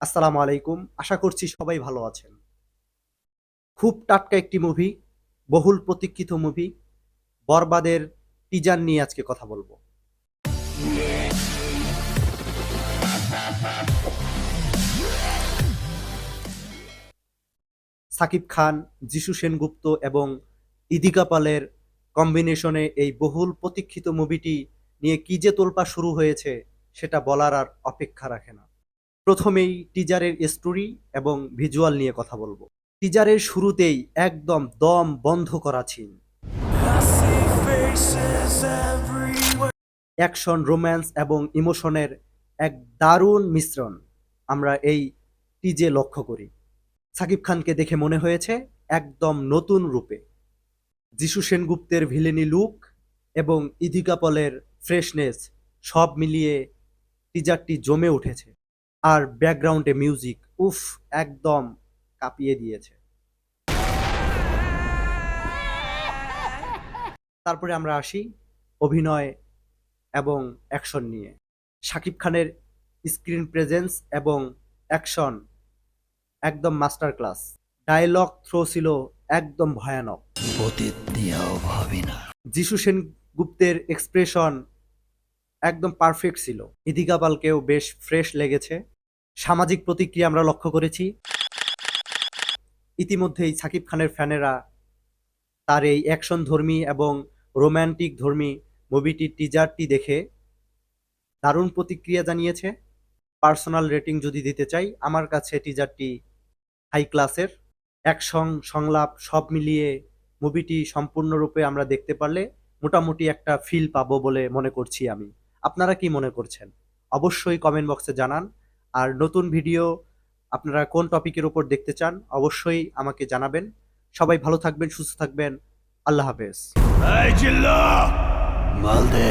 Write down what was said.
আসসালামু আলাইকুম। আশা করছি সবাই ভালো আছেন। খুব টাটকা একটি মুভি বহুল প্রতীক্ষিত মুভি বরবাদের টিজার নিয়ে আজকে কথা বলব। সাকিব খান, যিশু সেনগুপ্ত এবং ইদিকা পালের কম্বিনেশনে এই বহুল প্রতীক্ষিত মুভিটি নিয়ে কি যে তোলপা শুরু হয়েছে, সেটা বলার আর অপেক্ষা রাখে না। প্রথমেই টিজারের স্টোরি এবং ভিজুয়াল নিয়ে কথা বলব। টিজারের শুরুতেই একদম দম বন্ধ করা ছিন অ্যাকশন রোম্যান্স এবং ইমোশনের এক দারুণ মিশ্রণ আমরা এই টিজে লক্ষ্য করি। সাকিব খানকে দেখে মনে হয়েছে একদম নতুন রূপে। যিশু সেনগুপ্তের ভিলেনি লুক এবং ইধিকা পলের ফ্রেশনেস সব মিলিয়ে টিজারটি জমে উঠেছে। আর ব্যাকগ্রাউন্ডে মিউজিক, উফ, একদম কাঁপিয়ে দিয়েছে। তারপরে আমরা আসি অভিনয় এবং অ্যাকশন নিয়ে। শাকিব খানের স্ক্রিন প্রেজেন্স এবং অ্যাকশন, একদম মাস্টার ক্লাস ডায়লগ থ্রো ছিল একদম ভয়ানক। অতীত নিয়েও ভাবি না এক্সপ্রেশন একদম পারফেক্ট ছিল। ইদিকা পালকেও বেশ ফ্রেশ লেগেছে। সামাজিক প্রতিক্রিয়া আমরা লক্ষ্য করেছি। ইতিমধ্যেই সাকিব খানের ফ্যানেরা তার এই অ্যাকশন ধর্মী এবং রোম্যান্টিক ধর্মী মুভিটির টিজারটি দেখে দারুণ প্রতিক্রিয়া জানিয়েছে। পার্সোনাল রেটিং যদি দিতে চাই, আমার কাছে টিজারটি হাই ক্লাসের। অ্যাকশন, সংলাপ সব মিলিয়ে মুভিটি সম্পূর্ণরূপে আমরা দেখতে পারলে মোটামুটি একটা ফিল পাবো বলে মনে করছি আমি। আপনারা কি মনে করছেন? অবশ্যই কমেন্ট বক্সে জানান। আর নতুন ভিডিও আপনারা কোন টপিকের উপর দেখতে চান অবশ্যই আমাকে জানাবেন। সবাই ভালো থাকবেন সুস্থ থাকবেন। আল্লাহ হাফেজ। মালদে।